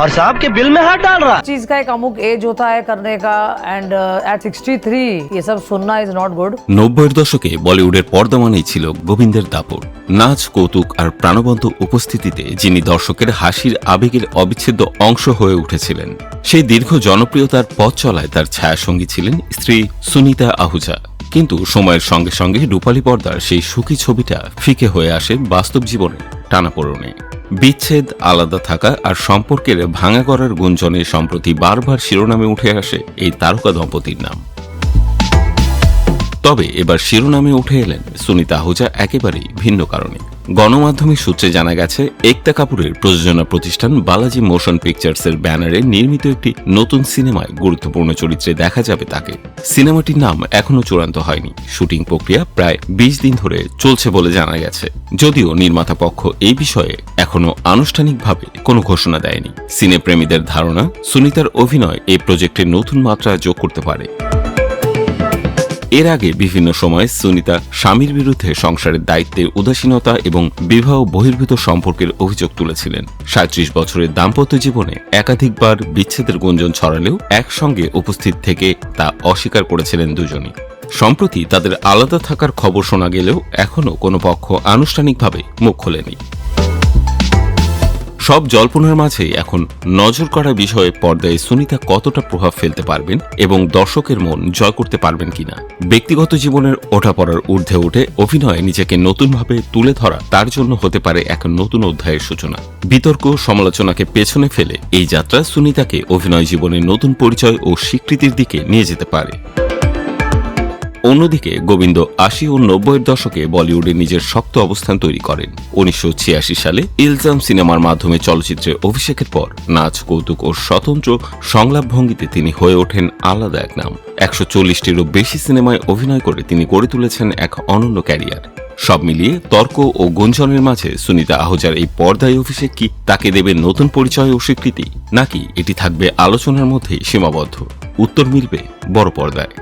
और साहब के बिल में हाथ डाल रहा है चीज का एक अमुक एज होता है करने का एंड एट सिक्सटी थ्री ये सब सुनना इज नॉट गुड নব্বইয়ের দশকে বলিউডের পর্দা মানেই ছিল গোবিন্দের দাপট নাচ কৌতুক আর প্রাণবন্ত উপস্থিতিতে যিনি দর্শকের হাসির আবেগের অবিচ্ছেদ্য অংশ হয়ে উঠেছিলেন সেই দীর্ঘ জনপ্রিয়তার পথ চলায় তার ছায়াসঙ্গী ছিলেন স্ত্রী সুনিতা আহুজা কিন্তু সময়ের সঙ্গে সঙ্গে রূপালী পর্দার সেই সুখী ছবিটা ফিকে হয়ে আসে বাস্তব জীবনে টানাপোড়নে বিচ্ছেদ, আলাদা থাকা আর সম্পর্কের ভাঙা করার গুঞ্জনে সম্প্রতি বারবার শিরোনামে উঠে আসে এই তারকা দম্পতির নাম। তবে এবার শিরোনামে উঠে এলেন সুনিতা আহুজা একেবারেই ভিন্ন কারণে। গণমাধ্যমের সূত্রে জানা গেছে, একতা কাপুরের প্রযোজনা প্রতিষ্ঠান বালাজি মোশন পিকচার্সের ব্যানারে নির্মিত একটি নতুন সিনেমায় গুরুত্বপূর্ণ চরিত্রে দেখা যাবে তাকে। সিনেমাটির নাম এখনও চূড়ান্ত হয়নি। শুটিং প্রক্রিয়া প্রায় বিশ দিন ধরে চলছে বলে জানা গেছে। যদিও নির্মাতা পক্ষ এই বিষয়ে এখনও আনুষ্ঠানিকভাবে কোনো ঘোষণা দেয়নি। সিনেপ্রেমীদের ধারণা, সুনিতার অভিনয় এই প্রজেক্টের নতুন মাত্রা যোগ করতে পারে। এর আগে বিভিন্ন সময়ে সুনিতা স্বামীর বিরুদ্ধে সংসারের দায়িত্বে উদাসীনতা এবং বিবাহ বহির্ভূত সম্পর্কের অভিযোগ তুলেছিলেন। সাঁত্রিশ বছরের দাম্পত্য জীবনে একাধিকবার বিচ্ছেদের গুঞ্জন ছড়ালেও একসঙ্গে উপস্থিত থেকে তা অস্বীকার করেছিলেন দুজনই। সম্প্রতি তাদের আলাদা থাকার খবর শোনা গেলেও এখনও কোনো পক্ষ আনুষ্ঠানিকভাবে মুখ খোলেনি। সব জল্পনার মাঝে এখন নজর করা বিষয়ে পর্দায় সুনিতা কতটা প্রভাব ফেলতে পারবেন এবং দর্শকের মন জয় করতে পারবেন কিনা? ব্যক্তিগত জীবনের ওঠাপড়ার ঊর্ধ্বে উঠে অভিনয়ে নিজেকে নতুনভাবে তুলে ধরা তার জন্য হতে পারে এক নতুন অধ্যায়ের সূচনা। বিতর্ক সমালোচনাকে পেছনে ফেলে এই যাত্রা সুনিতাকে অভিনয় জীবনের নতুন পরিচয় ও স্বীকৃতির দিকে নিয়ে যেতে পারে। অন্যদিকে গোবিন্দ আশি ও নব্বইয়ের দশকে বলিউডে নিজের শক্ত অবস্থান তৈরি করেন। উনিশশো ছিয়াশি সালে ইলজাম সিনেমার মাধ্যমে চলচ্চিত্রে অভিষেকের পর নাচ, কৌতুক ও স্বতন্ত্র সংলাপ ভঙ্গিতে তিনি হয়ে ওঠেন আলাদা এক নাম। একশো চল্লিশটিরও বেশি সিনেমায় অভিনয় করে তিনি গড়ে তুলেছেন এক অনন্য ক্যারিয়ার। সব মিলিয়ে তর্ক ও গুঞ্জনের মাঝে সুনিতা আহুজার এই পর্দায় অভিষেক কি তাকে দেবে নতুন পরিচয় ও স্বীকৃতি, নাকি এটি থাকবে আলোচনার মধ্যেই সীমাবদ্ধ? উত্তর মিলবে বড় পর্দায়।